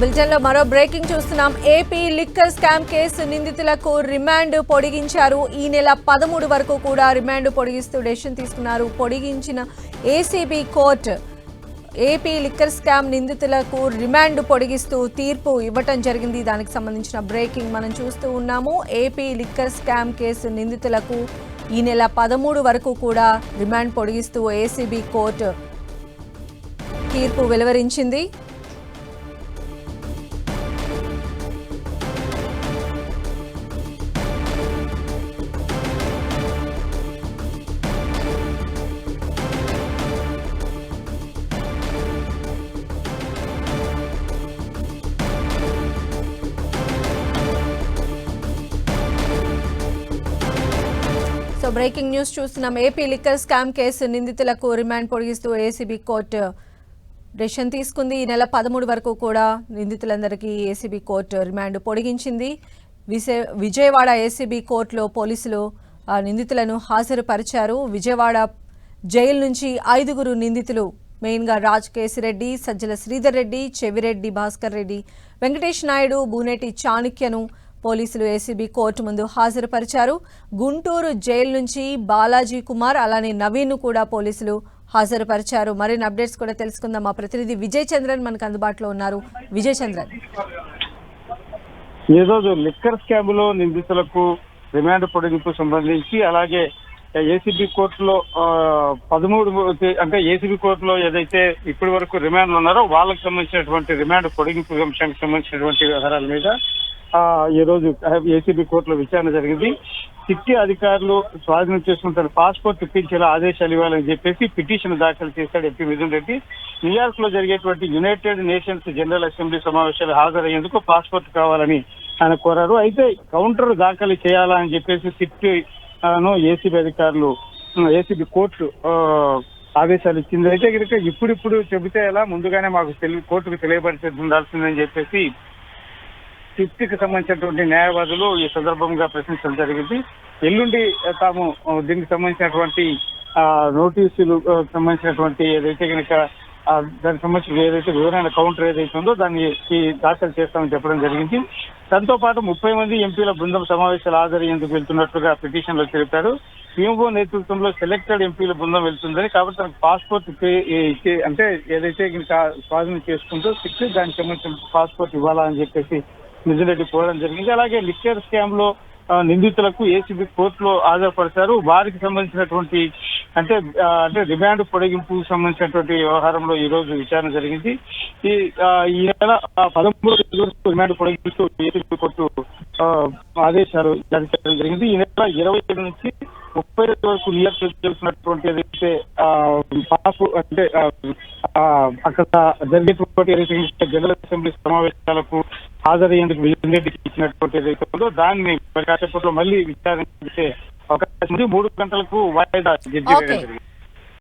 బులెటిన్లో మరో బ్రేకింగ్ చూస్తున్నాం. ఏపీ లిక్కర్ స్కామ్ కేసు నిందితులకు రిమాండ్ పొడిగించారు. ఈ నెల పదమూడు వరకు కూడా రిమాండ్ పొడిగిస్తూ డెసిషన్ తీసుకున్నారు. పొడిగించిన ACB court AP liquor scam నిందితులకు రిమాండ్ పొడిగిస్తూ తీర్పు ఇవ్వటం జరిగింది. దానికి సంబంధించిన బ్రేకింగ్ మనం చూస్తూ ఉన్నాము. ఏపీ లిక్కర్ స్కామ్ కేసు నిందితులకు ఈ నెల పదమూడు వరకు కూడా రిమాండ్ పొడిగిస్తూ ఏసీబీ కోర్టు తీర్పు వెలువరించింది. సో బ్రేకింగ్ న్యూస్ చూస్తున్నాం. ఏపీ లిక్కర్ స్కామ్ కేసు నిందితులకు రిమాండ్ పొడిగిస్తూ ఏసీబీ కోర్టు డెసిషన్ తీసుకుంది. ఈ నెల పదమూడు వరకు కూడా నిందితులందరికీ ఏసీబీ కోర్టు రిమాండ్ పొడిగించింది. విజయ విజయవాడ ఏసీబీ కోర్టులో పోలీసులు నిందితులను హాజరుపరిచారు. విజయవాడ జైలు నుంచి ఐదుగురు నిందితులు మెయిన్గా రాజ్ కేసిరెడ్డి సజ్జల శ్రీధర్ రెడ్డి చెవిరెడ్డి భాస్కర్ రెడ్డి వెంకటేష్ నాయుడు బూనేటి చాణుక్యను పోలీసులు ఏసీబీ కోర్టు ముందు హాజరుపరిచారు. గుంటూరు జైలు నుంచి బాలాజీ కుమార్ అలానే నవీన్ కూడా పోలీసులు హాజరుపరిచారు. మరిన్ని అప్డేట్స్ కూడా తెలుసుకుందాం. మా ప్రతినిధి విజయ్ చంద్రన్ మనకు అందుబాటులో ఉన్నారు. విజయ్ చంద్రన్. ఈ రోజు లిక్కర్ స్కామ్లో నిందితులకు రిమాండ్ పొడిగింపు సంబంధించి అలాగే ఏసీబీ కోర్టులో పదమూడు అంటే ఏసీబీ కోర్టులో ఏదైతే ఇప్పటి వరకు రిమాండ్ ఉన్నారో వాళ్ళకి సంబంధించినటువంటి రిమాండ్ పొడిగింపు అంశానికి సంబంధించినటువంటి వ్యవహారాల మీద ఈ రోజు ఏసీబీ కోర్టులో విచారణ జరిగింది. సిట్టి అధికారులు స్వాధీనం చేసుకుంటారు పాస్పోర్ట్ ఇప్పించేలా ఆదేశాలు ఇవ్వాలని చెప్పేసి పిటిషన్ దాఖలు చేశాడు ఎంపీ మిథున్ రెడ్డి. న్యూయార్క్లో జరిగేటువంటి యునైటెడ్ నేషన్స్ జనరల్ అసెంబ్లీ సమావేశాలు హాజరయ్యేందుకు పాస్పోర్ట్ కావాలని ఆయన కోరారు. అయితే కౌంటర్ దాఖలు చేయాలా అని చెప్పేసి సిట్ను ఏసీబీ అధికారులు ఏసీబీ కోర్టు ఆదేశాలు ఇచ్చింది. అయితే కనుక ఇప్పుడిప్పుడు చెబితే ఎలా? ముందుగానే మాకు తెలి కోర్టుకు తెలియపరిచి ఉండాల్సిందని చెప్పేసి సిట్కి సంబంధించినటువంటి న్యాయవాదులు ఈ సందర్భంగా ప్రశ్నించడం జరిగింది. ఎల్లుండి తాము దీనికి సంబంధించినటువంటి ఆ, నోటీసులు సంబంధించినటువంటి ఏదైతే కనుక దానికి సంబంధించిన ఏదైతే వివరణ కౌంటర్ ఏదైతే ఉందో దాన్ని దాఖలు చేస్తామని చెప్పడం జరిగింది. దాంతో పాటు ముప్పై మంది ఎంపీల బృందం సమావేశాలు హాజరయ్యేందుకు వెళ్తున్నట్లుగా పిటిషన్లో తెలిపారు. సీఎంఓ నేతృత్వంలో సెలెక్టెడ్ ఎంపీల బృందం వెళ్తుందని కాబట్టి తనకు పాస్పోర్ట్ అంటే ఏదైతే ఇంకా స్వాధీనం చేసుకుంటూ సిక్స్ దానికి సంబంధించిన పాస్పోర్ట్ ఇవ్వాలా అని చెప్పేసి నిజం కోరడం జరిగింది. అలాగే లిక్కర్ స్కామ్లో నిందితులకు ఏసీబీ కోర్టులో హాజరుపరిచారు. వారికి సంబంధించినటువంటి అంటే అంటే రిమాండ్ పొడిగింపు సంబంధించినటువంటి వ్యవహారంలో ఈ రోజు విచారణ జరిగింది. ఈ ఈ నెల పదమూడు రిమాండ్ పొడిగిస్తూ ఏసీబీ కోర్టు ఆదేశాలు జారీ చేయడం జరిగింది. ఈ నెల ఇరవై ఏడు నుంచి ముప్పై రెండు వరకు నియర్ చేస్తున్నటువంటి ఏదైతే ఆ, పాస్ అంటే అక్కడ జరిగేటువంటి ఏదైతే జనరల్ అసెంబ్లీ సమావేశాలకు హాజరయ్యేందుకు విజయన్ రెడ్డికి ఇచ్చినటువంటి ఏదైతే ఉందో దాన్ని కాసేపట్లో మళ్ళీ విచారించే అవకాశం ఉంది. మూడు గంటలకు వాయిదా జడ్జి